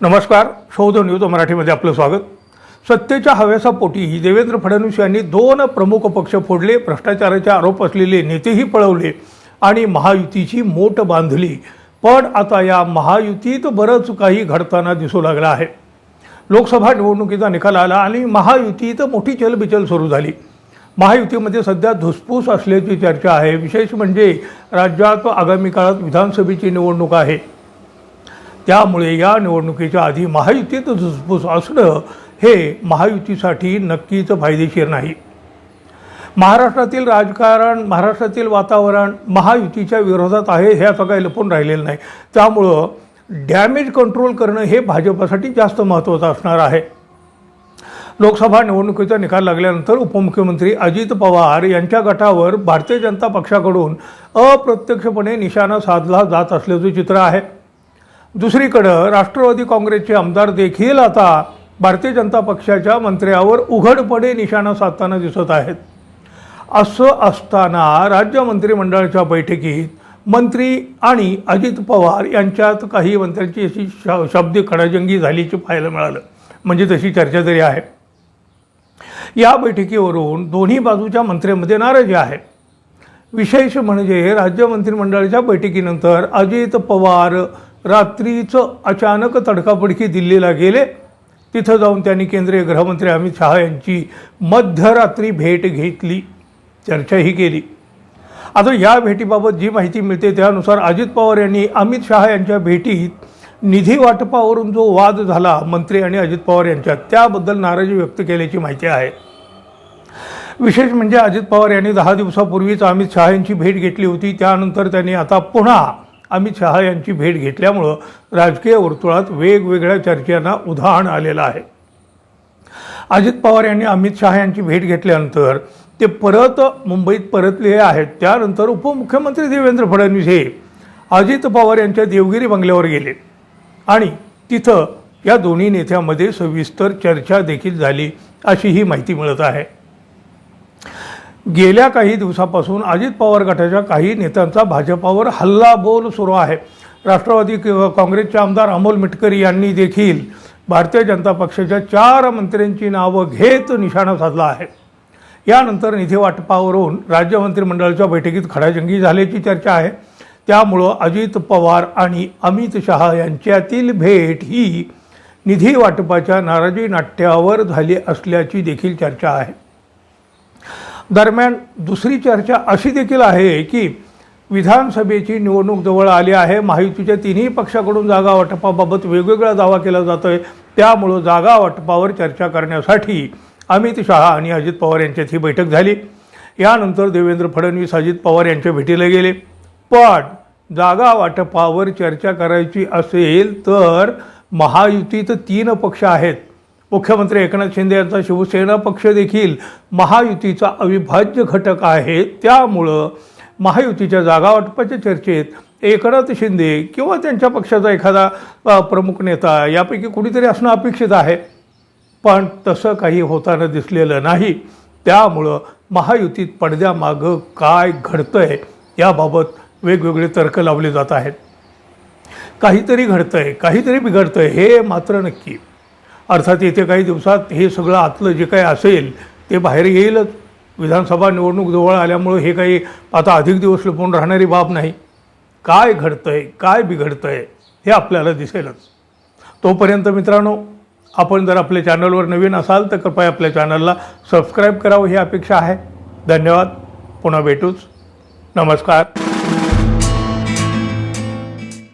नमस्कार शोध न्यूज मराठीमध्ये आपलं स्वागत. सत्तेच्या हव्यासापोटी देवेंद्र फडणवीस यांनी दोन प्रमुख पक्ष फोडले भ्रष्टाचाराचे आरोप असलेले नेतेही पळवले आणि महायुतीची मोठ बांधली. पण आता या महायुतीत बरंच काही घडताना दिसू लागलं आहे. लोकसभा निवडणुकीचा निकाल आला आणि महायुतीत मोठी चलबिचल सुरू झाली. महायुतीमध्ये सध्या धुसफूस असल्याची चर्चा आहे. विशेष म्हणजे राज्यात आगामी काळात विधानसभेची निवडणूक आहे. त्यामुळे या निवडणुकीच्या आधी महायुतीत धुसफूस असणं हे महायुतीसाठी नक्कीच फायदेशीर नाही. महाराष्ट्रातील राजकारण महाराष्ट्रातील वातावरण महायुतीच्या विरोधात आहे हे आता काही लपून राहिलेलं नाही. त्यामुळं डॅमेज कंट्रोल करणं हे भाजपासाठी जास्त महत्त्वाचं असणार आहे. लोकसभा निवडणुकीचा निकाल लागल्यानंतर उपमुख्यमंत्री अजित पवार यांच्या गटावर भारतीय जनता पक्षाकडून अप्रत्यक्षपणे निशाणा साधला जात असल्याचं चित्र आहे. दुसरीकडं राष्ट्रवादी काँग्रेसचे आमदार देखील आता भारतीय जनता पक्षाच्या मंत्र्यावर उघडपणे निशाणा साधताना दिसत आहेत. असं असताना राज्य मंत्रिमंडळाच्या बैठकीत मंत्री आणि अजित पवार यांच्यात काही मंत्र्यांची अशी शा शब्दी खडाजंगी झाल्याची पाहायला मिळालं. म्हणजे तशी चर्चा तरी आहे. या बैठकीवरून दोन्ही बाजूच्या मंत्र्यांमध्ये नाराजी आहे. विशेष म्हणजे राज्य मंत्रिमंडळाच्या बैठकीनंतर अजित पवार रात्रीचं अचानक तडकाफडकी दिल्लीला गेले. तिथं जाऊन त्यांनी केंद्रीय गृहमंत्री अमित शहा यांची मध्यरात्री भेट घेतली. चर्चाही केली. आता या भेटीबाबत जी माहिती मिळते त्यानुसार अजित पवार यांनी अमित शहा यांच्या भेटीत निधी वाटपावरून जो वाद झाला मंत्री आणि अजित पवार यांच्यात त्याबद्दल नाराजी व्यक्त केल्याची माहिती आहे. विशेष म्हणजे अजित पवार यांनी दहा दिवसापूर्वीच अमित शहा यांची भेट घेतली होती. त्यानंतर त्यांनी आता पुन्हा अमित शहा यांची भेट घेतल्यामुळं राजकीय वर्तुळात वेगवेगळ्या चर्चांना उधाण आलेलं आहे. अजित पवार यांनी अमित शहा यांची भेट घेतल्यानंतर ते परत मुंबईत परतले आहेत. त्यानंतर उपमुख्यमंत्री देवेंद्र फडणवीस हे अजित पवार यांच्या देवगिरी बंगल्यावर गेले. आणि तिथं या दोन्ही नेत्यांमध्ये सविस्तर चर्चा देखील झाली अशी ही माहिती मिळत आहे. गेल्या काही दिवसापासून अजित पवार गटाच्या काही नेत्यांचा भाजपावर हल्लाबोल सुरू आहे. राष्ट्रवादी काँग्रेसचे आमदार अमोल मिटकरी यांनी देखील भारतीय जनता पक्षाच्या चार मंत्र्यांची नावं घेत निशाणा साधला आहे. यानंतर निधी वाटपावरून राज्य मंत्रिमंडळाच्या बैठकीत खडाजंगी झाल्याची चर्चा आहे. त्यामुळं अजित पवार आणि अमित शहा यांच्यातील भेट ही निधी वाटपाच्या नाराजी नाट्यावर झाली असल्याची देखील चर्चा आहे. दरम्यान दुसरी चर्चा अशी देखील आहे की विधानसभेची निवडणूक जवळ आली आहे. महायुतीच्या तिन्ही पक्षाकडून जागा वाटपाबाबत वेगवेगळा दावा केला जातो आहे त्यामुळं जागा वाटपावर चर्चा करण्यासाठी अमित शहा आणि अजित पवार यांच्यात ही बैठक झाली. यानंतर देवेंद्र फडणवीस अजित पवार यांच्या भेटीला गेले. पण जागा वाटपावर चर्चा करायची असेल तर महायुतीत तीन पक्ष आहेत. मुख्यमंत्री एकनाथ शिंदे यांचा शिवसेना पक्ष देखील महायुतीचा अविभाज्य घटक आहे. त्यामुळं महायुतीच्या जागा वाटपाच्या चर्चेत एकनाथ शिंदे किंवा त्यांच्या पक्षाचा एखादा प्रमुख नेता यापैकी कुणीतरी असणं अपेक्षित आहे. पण तसं काही होताना दिसलेलं नाही. त्यामुळं महायुतीत पडद्यामागं काय घडतं आहे याबाबत वेगवेगळे तर्क लावले जात आहेत. काहीतरी घडतं आहे काहीतरी बिघडतं आहे हे मात्र नक्की. अर्थात येत्या काही दिवसात हे सगळं आतलं जे काही असेल ते बाहेर येईलच. विधानसभा निवडणूक जवळ आल्यामुळं हे काही आता अधिक दिवस लपून राहणारी बाब नाही. काय घडतं आहे काय बिघडतं आहे हे आपल्याला दिसेलच. तोपर्यंत मित्रांनो आपण जर आपल्या चॅनलवर नवीन असाल तर कृपया आपल्या चॅनलला सबस्क्राईब करावं ही अपेक्षा आहे. धन्यवाद. पुन्हा भेटूच. नमस्कार.